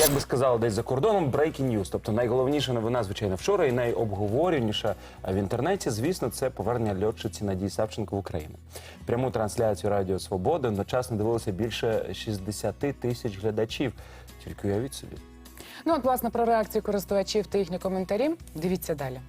як би сказали, десь за кордоном breaking news. Тобто найголовніша новина, звичайно, вчора і найобговорюваніша в інтернеті, звісно, це повернення льотчиці Надії Савченко в Україну. Пряму трансляцію Радіо Свобода одночасно дивилося більше 60 тисяч глядачів. Тільки уявіть собі. Ну от власне про реакцію користувачів та їхні коментарі. Дивіться далі.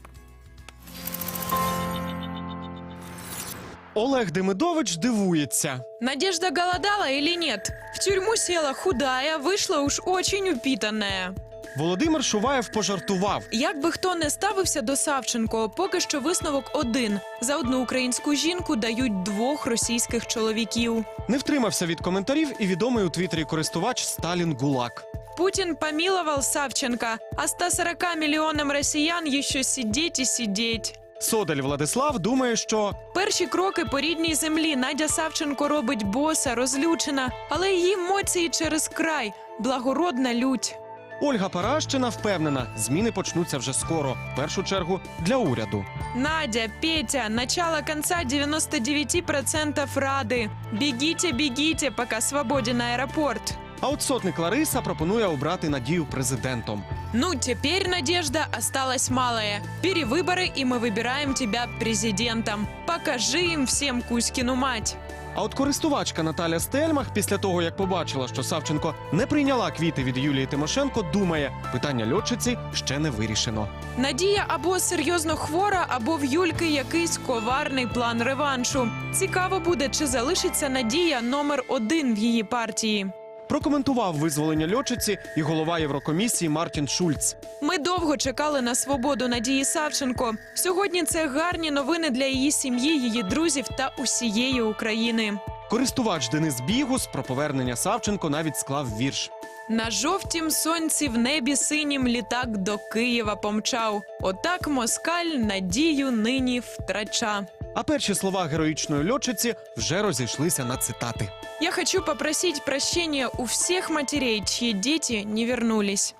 Олег Демидович дивується. Надежда голодала или нет? В тюрьму села худая, вийшла уж очень упитанная. Володимир Шуваєв пожартував. Як би хто не ставився до Савченко, поки що висновок один: за одну українську жінку дають двох російських чоловіків. Не втримався від коментарів і відомий у твіттері користувач Сталін Гулак. Путин помиловал Савченко, а 140 миллионам россиян еще сидеть и сидеть. Содель Владислав думає, що Перші кроки по рідній землі Надя Савченко робить боса, розлючена, але її емоції через край, благородна лють. Ольга Паращина впевнена, зміни почнуться вже скоро. В першу чергу для уряду. Надя, Петя, начало конца 99% Рады. Бегите, бегите, пока свободен аэропорт. А от сотник Лариса пропонує обрати Надію президентом. Ну, теперь, Надежда, осталось малое. Перевыборы, и мы выбираем тебя президентом. Покажи им всем Кузькину мать. А от користувачка Наталя Стельмах, після того як побачила, що Савченко не прийняла квіти від Юлії Тимошенко, думає, питання льотчиці ще не вирішено. Надія або серйозно хвора, або в Юльки якийсь коварний план реваншу. Цікаво буде, чи залишиться Надія номер один в її партії. Прокоментував визволення льотчиці і голова Єврокомісії Мартін Шульц. Ми довго чекали на свободу Надії Савченко. Сьогодні це гарні новини для її сім'ї, її друзів та усієї України. Користувач Денис Бігус про повернення Савченко навіть склав вірш. На жовтім сонці в небі синім літак до Києва помчав. Отак москаль надію нині втрача. А перші слова героїчної льотчиці вже розійшлися на цитати. Я хочу попросить прощения у всех матерей, чьи дети не вернулись.